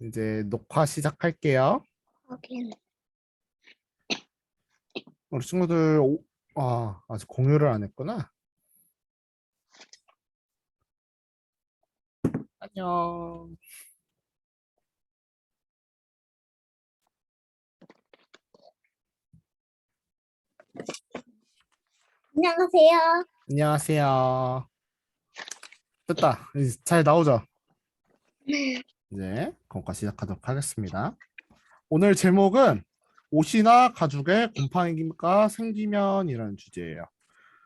이제 녹화 시작할게요. 확인. 우리 친구들 오- 아, 아직 공유를 안 했구나. 안녕. 안녕하세요. 안녕하세요. 됐다. 이제 잘 나오죠? 이제 공과 시작하도록 하겠습니다. 오늘 제목은 옷이나 가죽에 곰팡이가 생기면이라는 주제예요.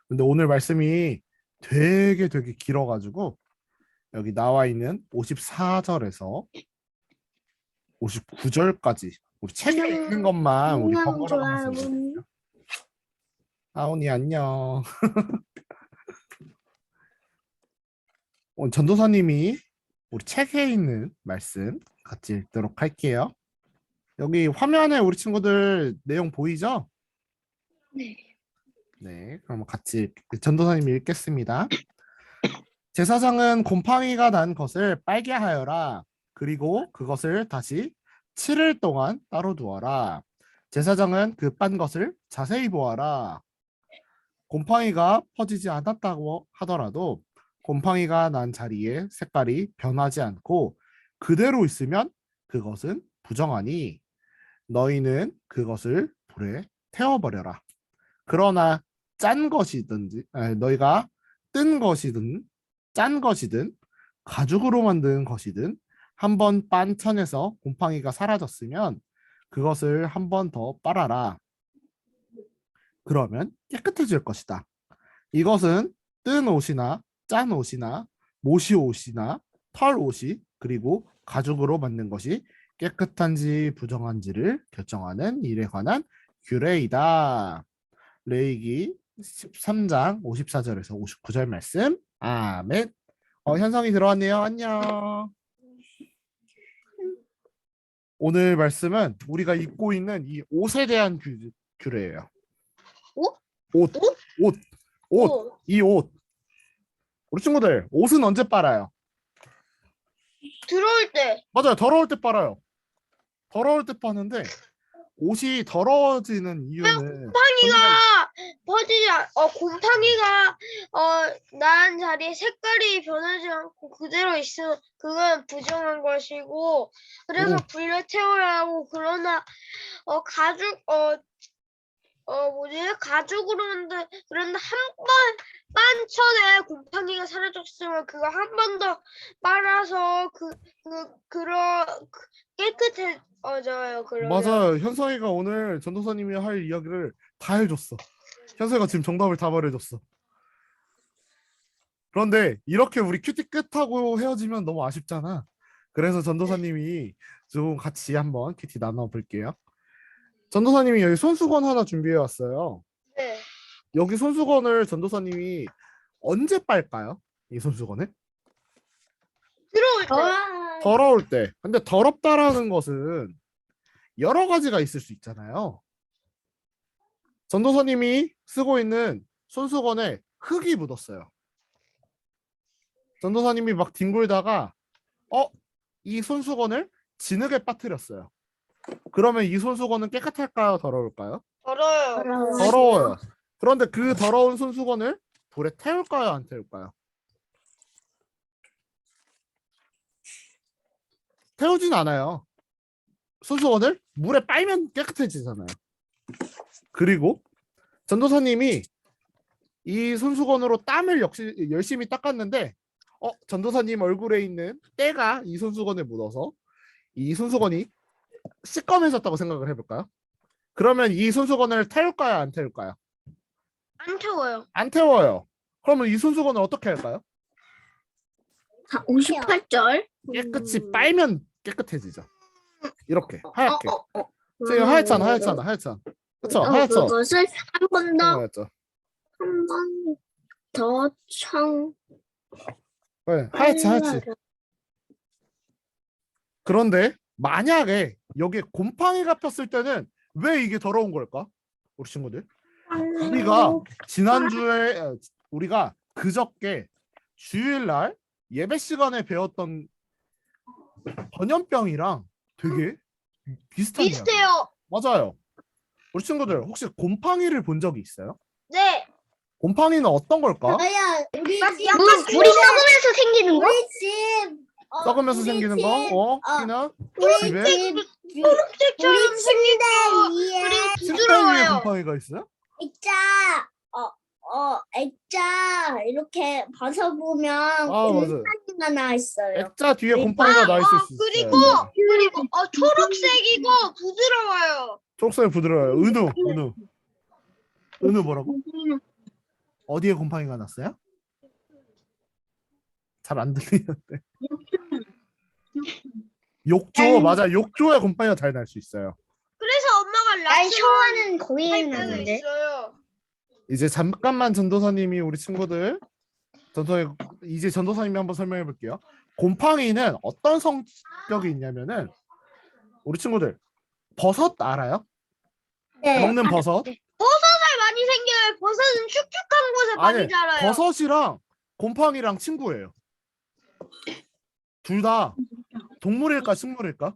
근데 오늘 말씀이 되게 되게 길어가지고 여기 나와 있는 54절에서 59절까지 우리 책에 있는 것만 우리 안녕, 번갈아 가면서 좋아요. 읽어볼게요. 아온이 안녕. 오늘 전도사님이 우리 책에 있는 말씀 같이 읽도록 할게요. 여기 화면에 우리 친구들 내용 보이죠? 네. 네, 그럼 같이 전도사님이 읽겠습니다. 제사장은 곰팡이가 난 것을 빨게 하여라. 그리고 그것을 다시 7일 동안 따로 두어라. 제사장은 그 빤 것을 자세히 보아라. 곰팡이가 퍼지지 않았다고 하더라도 곰팡이가 난 자리에 색깔이 변하지 않고 그대로 있으면 그것은 부정하니 너희는 그것을 불에 태워버려라. 그러나 짠 것이든지 아니, 너희가 뜬 것이든 짠 것이든 가죽으로 만든 것이든 한번빤 천에서 곰팡이가 사라졌으면 그것을 한 번 더 빨아라. 그러면 깨끗해질 것이다. 이것은 뜬 옷이나 짠 옷이나 모시 옷이나 털 옷이 그리고 가죽으로 만든 것이 깨끗한지 부정한지를 결정하는 일에 관한 규례이다. 레이기 13장 54절에서 59절 말씀. 아멘. 어, 현성이 들어왔네요. 안녕. 오늘 말씀은 우리가 입고 있는 이 옷에 대한 규, 규례예요. 옷? 옷, 옷? 옷, 이 옷. 우리 친구들 옷은 언제 빨아요? 들어올 때. 맞아요. 더러울 때 빨아요. 더러울 때 빠는데 옷이 더러워지는 이유는 곰팡이가 퍼지지 않, 어, 곰팡이가, 어, 난 자리에 색깔이 변하지 않고 그대로 있으면 그건 부정한 것이고, 그래서 오. 불에 태워야 하고, 그러나, 어, 가죽, 어, 어, 뭐지? 가죽으로 만든, 그런데 한 번, 빤천에 곰팡이가 사라졌으면 그거 한 번 더 빨아서 그, 그, 그러, 그- 깨끗해져요, 그러면. 맞아요. 현성이가 오늘 전도사님이 할 이야기를 다 해줬어. 현성이가 지금 정답을 다 말해줬어. 그런데 이렇게 우리 큐티 끝하고 헤어지면 너무 아쉽잖아. 그래서 전도사님이 좀 같이 한번 큐티 나눠볼게요. 전도사님이 여기 손수건 하나 준비해 왔어요. 네. 여기 손수건을 전도사님이 언제 빨까요? 이 손수건을? 들어올 때. 더러울 때. 근데 더럽다라는 것은 여러 가지가 있을 수 있잖아요. 전도사님이 쓰고 있는 손수건에 흙이 묻었어요. 전도사님이 막 뒹굴다가 어? 이 손수건을 진흙에 빠뜨렸어요. 그러면 이 손수건은 깨끗할까요? 더러울까요? 더러워요. 더러워요. 그런데 그 더러운 손수건을 불에 태울까요? 안 태울까요? 태우진 않아요. 손수건을 물에 빨면 깨끗해지잖아요. 그리고 전도사님이 이 손수건으로 땀을 역시 열심히 닦았는데 어 전도사님 얼굴에 있는 때가 이 손수건에 묻어서 이 손수건이 시꺼매졌다고 생각을 해볼까요? 그러면 이 손수건을 태울까요? 안 태울까요? 안 태워요. 안 태워요. 그러면 이 손수건을 어떻게 할까요? 58절. 깨끗이 빨면 깨끗해지죠. 이렇게 하얗게. 어, 어, 어. 지금 하얗잖아, 하얗잖아, 하얗잖아. 그쵸? 어, 하얗죠? 그것을 한 번 더, 하얗죠. 한번더 청. 네, 하얗지, 하얗지. 그런데 만약에 여기에 곰팡이가 폈을 때는 왜 이게 더러운 걸까? 우리 친구들. 우리가 지난주에 어, 우리가 그저께 주일날 예배 시간에 배웠던 전염병이랑 되게 비슷하네요. 비슷해요. 맞아요. 우리 친구들 혹시 곰팡이를 본 적이 있어요? 네. 곰팡이는 어떤 걸까? 아야 우리 약- 집 우리 썩으면서 생기는 거? 우리 집 어, 썩으면서 우리 생기는 집, 거? 어? 어, 키나? 우리 집에? 집 초록색처럼 우리 생긴 거. 침대 위에 침대 위에 부드러워요. 곰팡이가 있어요? 액자 어어 액자 이렇게 벗어보면 아, 맞아요. 곰팡이가 나 있어요. 액자 뒤에 곰팡이가 나 있을 아, 수 있어요. 그리고 그리고 어 초록색이고 부드러워요. 초록색이 부드러워요. 은우, 은우. 은우 뭐라고? 어디에 곰팡이가 났어요? 잘 안 들리는데. 욕조 맞아. 욕조에 곰팡이가 잘 날 수 있어요. 그래서 엄마가 난 라스 샤워는 거기에 할 때도 나는데. 있어요. 이제 잠깐만 전도사님이 우리 친구들 전도사 이제 전도사님이 한번 설명해 볼게요. 곰팡이는 어떤 성격이 있냐면은 우리 친구들 버섯 알아요? 네. 먹는 버섯. 살 많이 생겨요. 버섯은 축축한 곳에 많이 아니, 자라요. 버섯이랑 곰팡이랑 친구예요. 둘 다 동물일까 식물일까?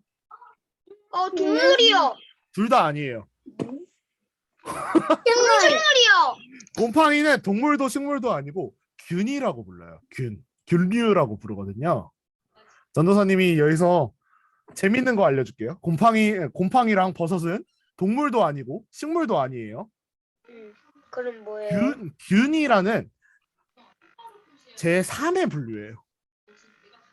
어 동물이요. 둘 다 아니에요. 식물이요. 곰팡이는 동물도 식물도 아니고 균이라고 불러요. 균. 균류라고 부르거든요. 전도사님이 여기서 재밌는 거 알려줄게요. 곰팡이, 곰팡이랑 버섯은 동물도 아니고 식물도 아니에요. 음, 그럼 뭐예요? 균, 균이라는 제 3의 분류예요.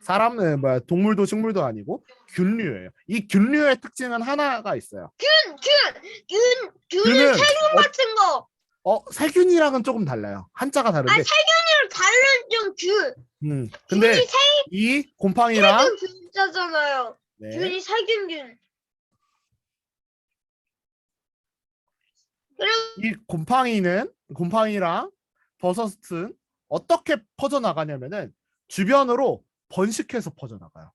사람, 에, 뭐야, 동물도 식물도 아니고 균류예요. 이 균류의 특징은 하나가 있어요. 균, 균, 균은 균은 세균 같은 거. 어, 어, 세균이랑은 조금 달라요. 한자가 다른데. 아 세균이랑 다른 좀 균. 음, 근데 균이 세, 이 곰팡이랑 세균 균자잖아요. 네. 균이 세균균. 이 곰팡이는 곰팡이랑 버섯은 어떻게 퍼져 나가냐면은 주변으로 번식해서 퍼져 나가요.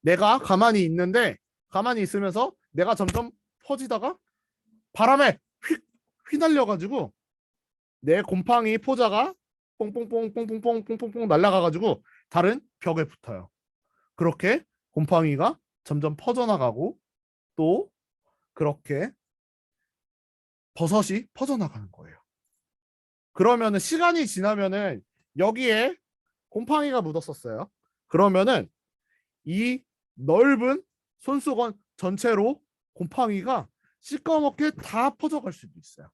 내가 가만히 있는데 가만히 있으면서 내가 점점 퍼지다가 바람에 휙 휘날려 가지고 내 곰팡이 포자가 뽕뽕뽕 뽕뽕뽕 뽕뽕뽕 날아가 가지고 다른 벽에 붙어요. 그렇게 곰팡이가 점점 퍼져 나가고 또 그렇게 버섯이 퍼져나가는 거예요. 그러면은 시간이 지나면은 여기에 곰팡이가 묻었었어요. 그러면은 이 넓은 손수건 전체로 곰팡이가 시꺼멓게 다 퍼져갈 수도 있어요.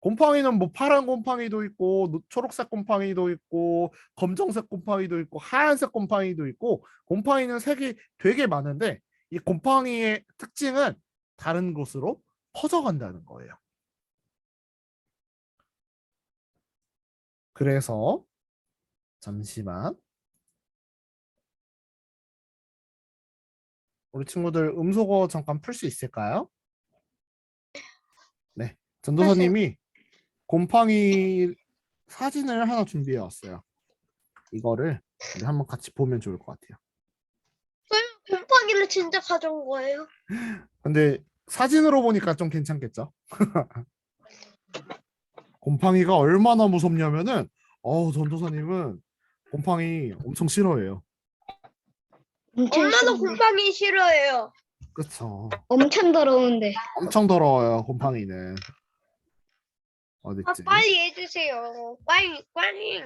곰팡이는 뭐 파란 곰팡이도 있고 노- 초록색 곰팡이도 있고 검정색 곰팡이도 있고 하얀색 곰팡이도 있고 곰팡이는 색이 되게 많은데 이 곰팡이의 특징은 다른 곳으로 퍼져간다는 거예요. 그래서 잠시만 우리 친구들 음소거 잠깐 풀 수 있을까요? 네, 전도사님이 곰팡이 사진을 하나 준비해 왔어요. 이거를 우리 한번 같이 보면 좋을 것 같아요. 곰팡이를 진짜 가져온 거예요. 근데 사진으로 보니까 좀 괜찮겠죠? 곰팡이가 얼마나 무섭냐면은 어우 전도사님은 곰팡이 엄청 싫어해요. 엄마도 곰팡이 싫어해요. 그쵸? 엄청 더러운데. 엄청 더러워요 곰팡이는. 아, 어딨지? 빨리 해주세요. 빨리, 빨리.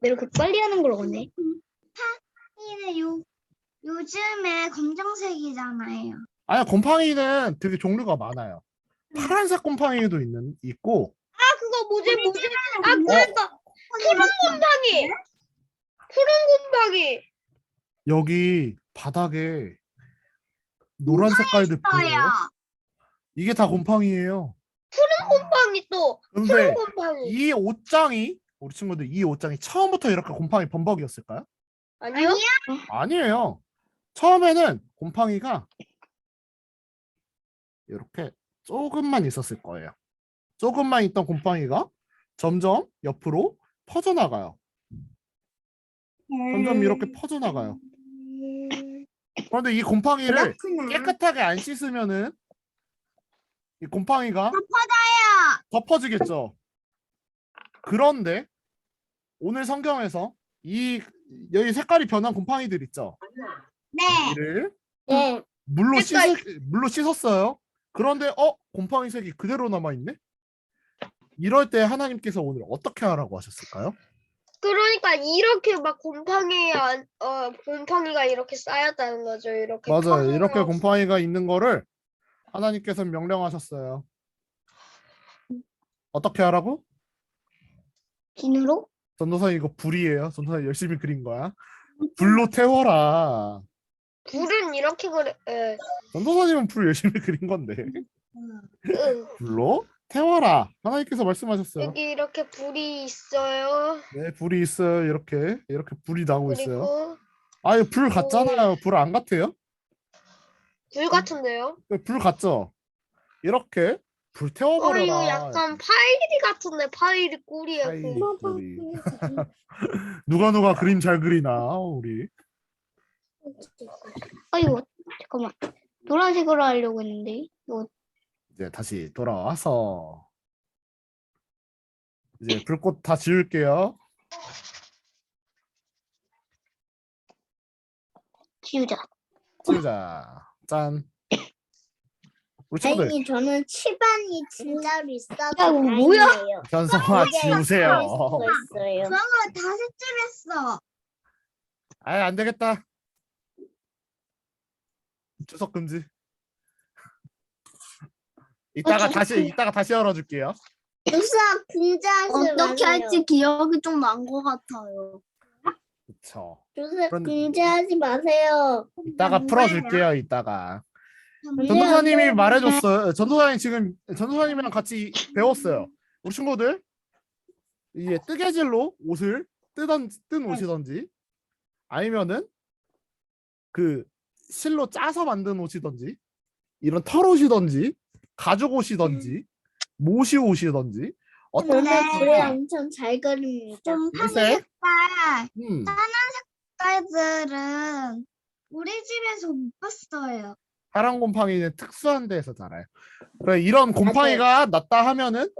왜 이렇게 빨리 하는 걸 원해? 곰팡이는 요 요즘에 검정색이잖아요. 아니 곰팡이는 되게 종류가 많아요. 파란색 곰팡이도 있는 있고 아, 그거 뭐지, 뭐지? 아, 그러니까 푸른 곰팡이. 푸른 곰팡이. 여기 바닥에 노란 색깔들 보여요? 있어요. 이게 다 곰팡이에요. 곰팡이 또. 근데 푸른 곰팡이. 이 옷장이 우리 친구들 이 옷장이 처음부터 이렇게 곰팡이 범벅이었을까요? 아니요? 아니에요. 처음에는 곰팡이가 이렇게 조금만 있었을 거예요. 조금만 있던 곰팡이가 점점 옆으로 퍼져나가요. 점점 이렇게 퍼져나가요. 그런데 이 곰팡이를 그렇구나. 깨끗하게 안 씻으면은 이 곰팡이가 덮어져요. 덮어지겠죠. 그런데 오늘 성경에서 이 여기 색깔이 변한 곰팡이들 있죠? 네. 이를 네. 물로 색깔- 씻 물로 씻었어요. 그런데 어 곰팡이 색이 그대로 남아 있네. 이럴 때 하나님께서 오늘 어떻게 하라고 하셨을까요? 그러니까 이렇게 막 곰팡이 안, 어 곰팡이가 이렇게 쌓였다는 거죠. 이렇게 맞아요. 이렇게 없- 곰팡이가 있는 거를 하나님께서 명령하셨어요. 어떻게 하라고? 비누로? 전도사 이거 불이에요. 전도사 열심히 그린 거야. 불로 태워라. 불은 이렇게 그래. 예. 전도사님은 불 열심히 그린 건데 응. 불로 태워라. 하나님께서 말씀하셨어요. 여기 이렇게 불이 있어요. 네, 불이 있어요. 이렇게 이렇게 불이 나오고 있어요. 그리고 아유 불 같잖아요. 불 안 같아요? 불 같은데요. 네, 불 같죠? 이렇게 불 어 태워버려라. 이거 약간 파이리 같은데 파이리 꿀이에요. 아이, 꿀. 우리. 누가 누가 그림 잘 그리나 우리. 아이고 잠깐만. 노란색으로 하려고 했는데 이거 이제 다시 돌아와서 이제 불꽃 다 지울게요. 지우자. 지우자. 짠. 우리 친구들 선생님 저는 치반이 진짜로 있어서 야, 이거 뭐야? 다행이에요. 현성아 지우세요. 있어요. 그런 거다 색칠했어. 아이 안 되겠다. 주석 금지. 이따가 다시 이따가 다시 열어줄게요. 유사 금자하지 어떻게. 할지 기억이 좀 난 것 같아요. 그쵸. 그런- 금지하지 마세요. 이따가 풀어줄게요. 이따가. 네, 전도사님이 네. 말해줬어요. 전도사님 지금 전도사님이랑 같이 배웠어요. 우리 친구들 이게 뜨개질로 옷을 뜨던 뜬 옷이던지 아니면은 그 실로 짜서 만든 옷이던지 이런 털 옷이던지 가죽 옷이던지 모시 옷이던지 어떤 네. 불에 엄청 잘 그립니다. 곰팡이 색깔? 색깔 음, 색깔들은 우리 집에서 못 봤어요. 파란 곰팡이는 특수한 데에서 자라요. 그래 이런 곰팡이가 났다 하면은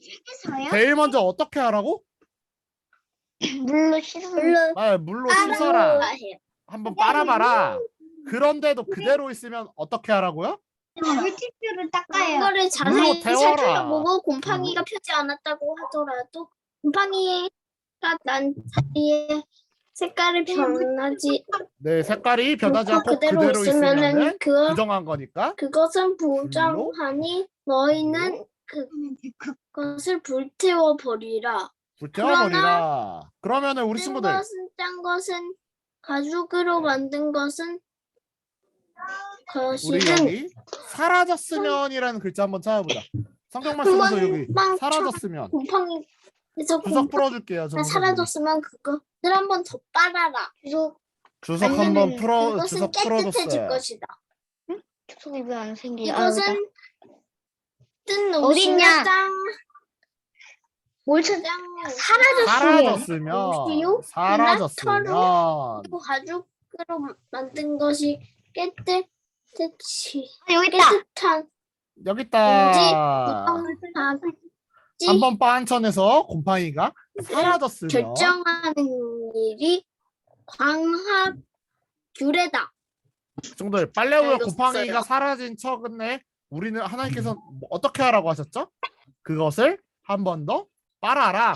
책에서요? 제일 먼저 어떻게 하라고? 물로 씻어. 물로 아, 물로 씻어라. 해요. 한번 빨아봐라. 그런데도 그대로 있으면 어떻게 하라고요? 물티슈를 닦아요. 이거를 자세히 데워라. 살펴보고 곰팡이가 펴지 않았다고 하더라도 곰팡이가 난 사이에 색깔이 변하지 네, 색깔이 변하지 않고 그대로, 그대로 있으면은 있으면은 그 부정한 거니까 그것은 부정하니 너희는 그것을 불태워 버리라. 불태워버리라. 그러면은 우리 짠 친구들 것은 짠 것은 가죽으로 만든 것은 우리 여기 사라졌으면이라는 글자 한번 찾아보자. 성경 말씀에서 여기 금방 사라졌으면 곰팡이에서 주석 풀어줄게요. 전도사님. 사라졌으면 그것을 한번 더 빨아라. 그래서 주석 한번 풀어 그것은 주석 깨끗해질 풀어줬어요. 것이다. 속이 왜 안 생기지? 이것은 뜬 어딨냐? 옷이냐 짱 뭘 찾? 짱 사라졌으면 옷이요? 사라졌으면 그리고 가죽으로 만든 것이 깨끗 이 아, 여기 있다. 깨끗한 여기 있다. 한번 빤천에서 곰팡이가 사라졌으면 결정하는 일이 광합 규례다. 정도의 빨래 후에 알겠어요. 곰팡이가 사라진 척은에 우리는 하나님께서 뭐 어떻게 하라고 하셨죠? 그것을 한 번 더 빨아라.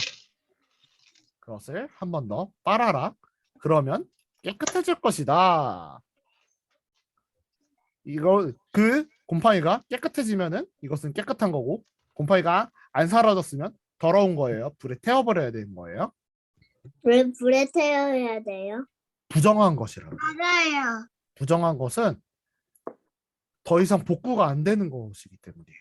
그것을 한 번 더 빨아라. 그러면 깨끗해질 것이다. 이거 그 곰팡이가 깨끗해지면은 이것은 깨끗한 거고 곰팡이가 안 사라졌으면 더러운 거예요. 불에 태워버려야 되는 거예요. 왜 불에 태워야 돼요? 부정한 것이라고. 맞아요. 부정한 것은 더 이상 복구가 안 되는 것이기 때문이에요.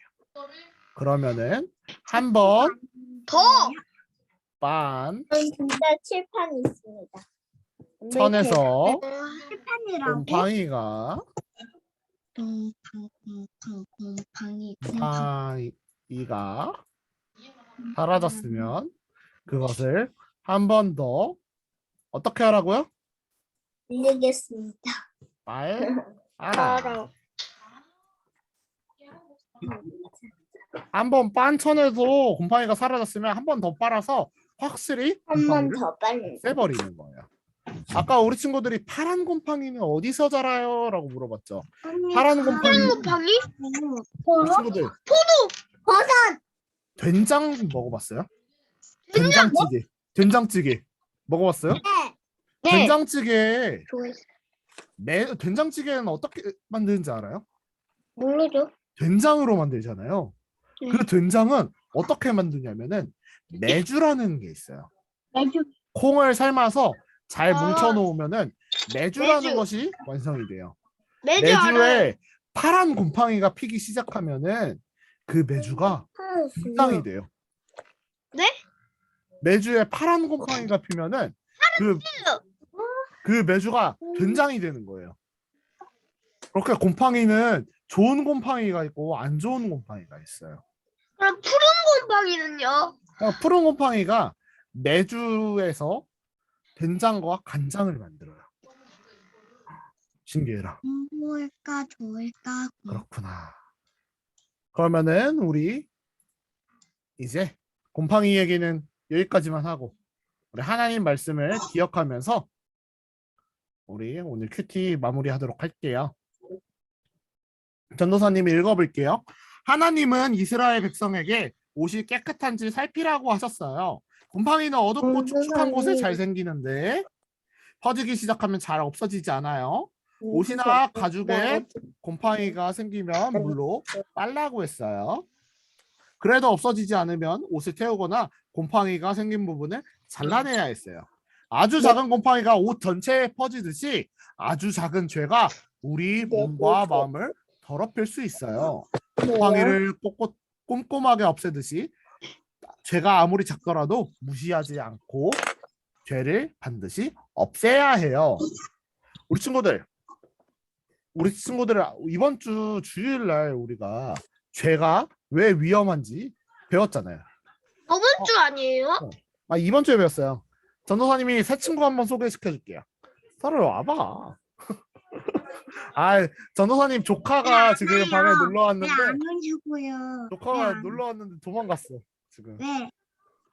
그러면은 한번 더빤 저는 진짜 칠판이 있습니다. 천에서 어, 칠판이라고? 곰팡이가 곰팡이 곰팡이가 사라졌으면 그것을 한 번 더 어떻게 하라고요? 밀리겠습니다. 빨아라. 한번 빤 천에도 곰팡이가 사라졌으면 한 번 더 빨아서 확실히 한번 곰팡이를 더 빨리. 떼버리는 거예요. 아까 우리 친구들이 파란 곰팡이는 어디서 자라요? 라고 물어봤죠. 파란 곰팡이 곰팡이? 우리 친구들 버섯. 된장 먹어봤어요? 된장찌개. 된장찌개 먹어봤어요? 네. 된장찌개 좋아했어. 매, 된장찌개는 어떻게 만드는지 알아요? 모르죠? 된장으로 만들잖아요. 네. 그 된장은 어떻게 만드냐면은 매주라는 게 있어요. 매주. 콩을 삶아서 잘 아. 뭉쳐 놓으면은 매주라는 매주. 것이 완성이 돼요. 매주. 매주에 파란 곰팡이가 피기 시작하면은 그 매주가 식당이 돼요. 네? 매주에 파란 곰팡이가 피면은 그, 그 매주가 된장이 되는 거예요. 그렇게 곰팡이는 좋은 곰팡이가 있고 안 좋은 곰팡이가 있어요. 그럼 푸른 곰팡이는요? 그러니까 푸른 곰팡이가 매주에서 된장과 간장을 만들어요. 신기해라. 좋을까 좋을까. 그렇구나. 그러면은 우리 이제 곰팡이 얘기는 여기까지만 하고 우리 하나님 말씀을 기억하면서 우리 오늘 큐티 마무리하도록 할게요. 전도사님이 읽어볼게요. 하나님은 이스라엘 백성에게 옷이 깨끗한지 살피라고 하셨어요. 곰팡이는 어둡고 축축한 곳에 잘 생기는데 퍼지기 시작하면 잘 없어지지 않아요. 옷이나 가죽에 곰팡이가 생기면 물로 빨라고 했어요. 그래도 없어지지 않으면 옷을 태우거나 곰팡이가 생긴 부분을 잘라내야 했어요. 아주 작은 곰팡이가 옷 전체에 퍼지듯이 아주 작은 죄가 우리 몸과 마음을 더럽힐 수 있어요. 곰팡이를 꼼꼼하게 없애듯이 죄가 아무리 작더라도 무시하지 않고 죄를 반드시 없애야 해요. 우리 친구들, 우리 친구들 이번 주 주일 날 우리가 죄가 왜 위험한지 배웠잖아요. 저번 주 아니에요? 아 이번 주에 배웠어요. 전도사님이 새 친구 한번 소개시켜 줄게요. 서로 와봐. 아 전도사님 조카가 지금 방에 놀러 왔는데? 조카가 놀러 왔는데 도망갔어 지금. 왜?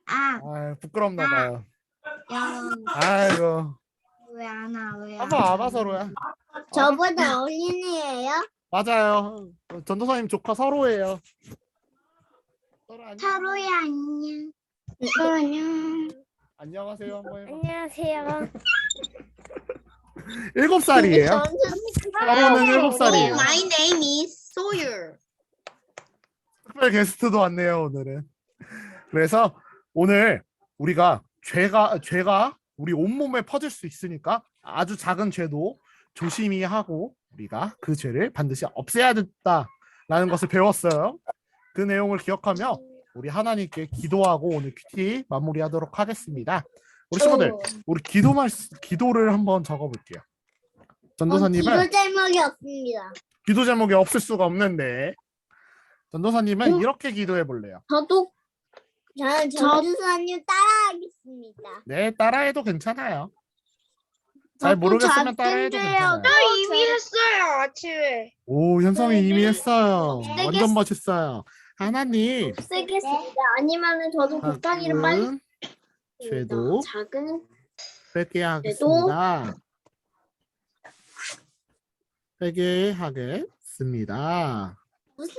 아, 아 부끄럽나 봐요. 야, 아이고 왜안 와? 왜? 한번 와봐 서로야. 저보다 어린이에요? 맞아요. 전도사님 조카 서로예요. 서로 안녕. 서로야 안녕. 안녕. 안녕하세요 한번 해봐. 안녕하세요. 일곱 살이에요. 서로는 일곱 살이에요. My name is Sawyer. 특별 게스트도 왔네요 오늘은. 그래서 오늘 우리가 죄가 죄가 우리 온몸에 퍼질 수 있으니까 아주 작은 죄도 조심히 하고 우리가 그 죄를 반드시 없애야 된다라는 것을 배웠어요. 그 내용을 기억하며 우리 하나님께 기도하고 오늘 큐티 마무리하도록 하겠습니다. 우리 친구들 우리 기도 말 기도를 한번 적어볼게요. 전도사님은 기도 제목이 없습니다. 기도 제목이 없을 수가 없는데 전도사님은 이렇게 기도해 볼래요. 저도 저는 전주사님 따라하겠습니다. 네, 따라해도 괜찮아요. 잘 모르겠으면 따라해도 괜찮아요. 이미 했어요 아침에. 오, 현성이 이미 했어요. 없애겠- 완전 멋있어요. 하나님, 없애겠습니다. 아니면은 저도 곰팡이를 빨리 작은 죄도 작은 회개하겠습니다. 회개하겠습니다. 무슨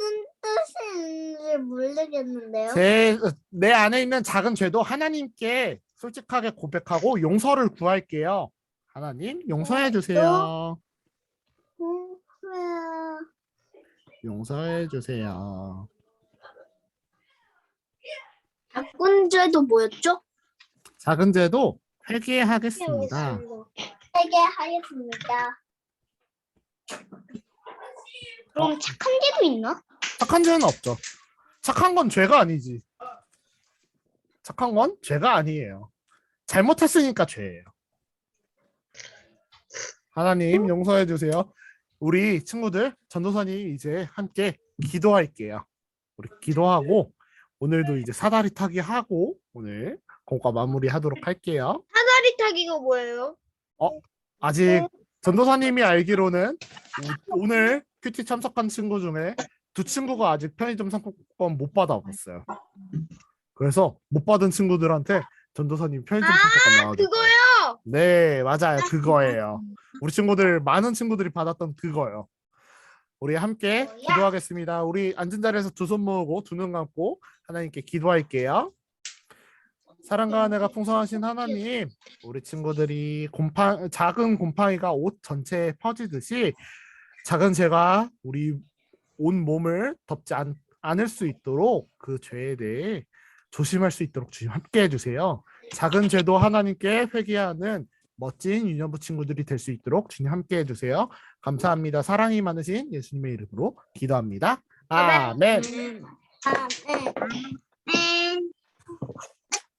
뜻인지 모르겠는데요. 제, 내 안에 있는 작은 죄도 하나님께 솔직하게 고백하고 용서를 구할게요. 하나님, 용서해 주세요. 용서해 주세요. 작은 죄도 뭐였죠? 작은 죄도 회개하겠습니다. 세개 하겠습니다. 그럼 착한 개도 있나? 착한 죄는 없죠. 착한 건 죄가 아니지. 착한 건 죄가 아니에요. 잘못했으니까 죄예요. 하나님 용서해 주세요. 우리 친구들 전도사님 이제 함께 기도할게요. 우리 기도하고 오늘도 이제 사다리 타기 하고 오늘 공과 마무리하도록 할게요. 사다리 타기가 뭐예요? 아직 전도사님이 알기로는 오- 오늘 큐티 참석한 친구 중에 두 친구가 아직 편의점 상품권 못 받아봤어요. 그래서 못 받은 친구들한테 전도사님 편의점 상품권 나와줄 거예요. 그거요. 네, 맞아요. 그거예요. 우리 친구들 많은 친구들이 받았던 그거요. 우리 함께 기도하겠습니다. 우리 앉은 자리에서 두 손 모으고 두 눈 감고 하나님께 기도할게요. 사랑과 은혜가 풍성하신 하나님, 우리 친구들이 곰팡 작은 곰팡이가 옷 전체에 퍼지듯이 작은 죄가 우리 온 몸을 덮지 않, 않을 수 있도록 그 죄에 대해 조심할 수 있도록 주님 함께 해주세요. 작은 죄도 하나님께 회개하는 멋진 유년부 친구들이 될 수 있도록 주님 함께 해주세요. 감사합니다. 사랑이 많으신 예수님의 이름으로 기도합니다. 아멘. 아, 네.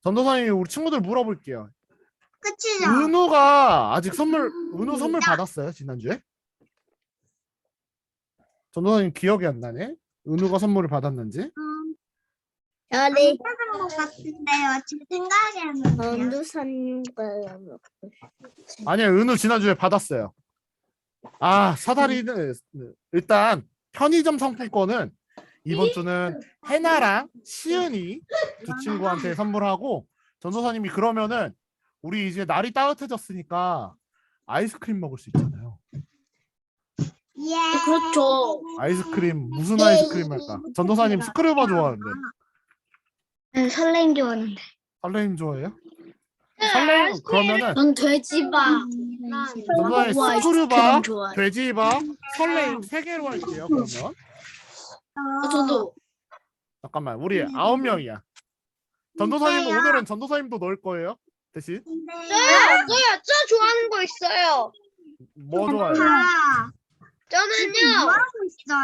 전도사님 우리 친구들 물어볼게요. 끝이죠? 은우가 아직 선물 은우 선물 받았어요 지난주에? 전도사님 기억이 안 나네. 은우가 선물을 받았는지? 음, 야, 네. 찾은 것 같은데요. 지금 생각이 안 나요. 전두산과 아니요, 은우 지난주에 받았어요. 아, 사다리는 일단 편의점 상품권은 이번 주는 해나랑 시은이 두 친구한테 선물하고 전도사님이 그러면은 우리 이제 날이 따뜻해졌으니까 아이스크림 먹을 수 있잖아요. 예. 그렇죠. 아이스크림 무슨 아이스크림 할까? 전도사님 스크류바 좋아하는데 난 설레임 좋아하는데. 설레임 좋아해요? 설레임 그러면은 전 돼지바. 전도사님 우와, 스크류바, 아이스크림 좋아해. 돼지바, 설레임 세 개로 할게요. 그러면 아, 저도. 잠깐만 우리 아홉 명이야. 전도사님? 오늘은 전도사님도 넣을 거예요? 대신 저요, 저요, 저 좋아하는 거 있어요. 뭐 좋아해요? 아, 지금 저는요, 뭐 하고 있어요?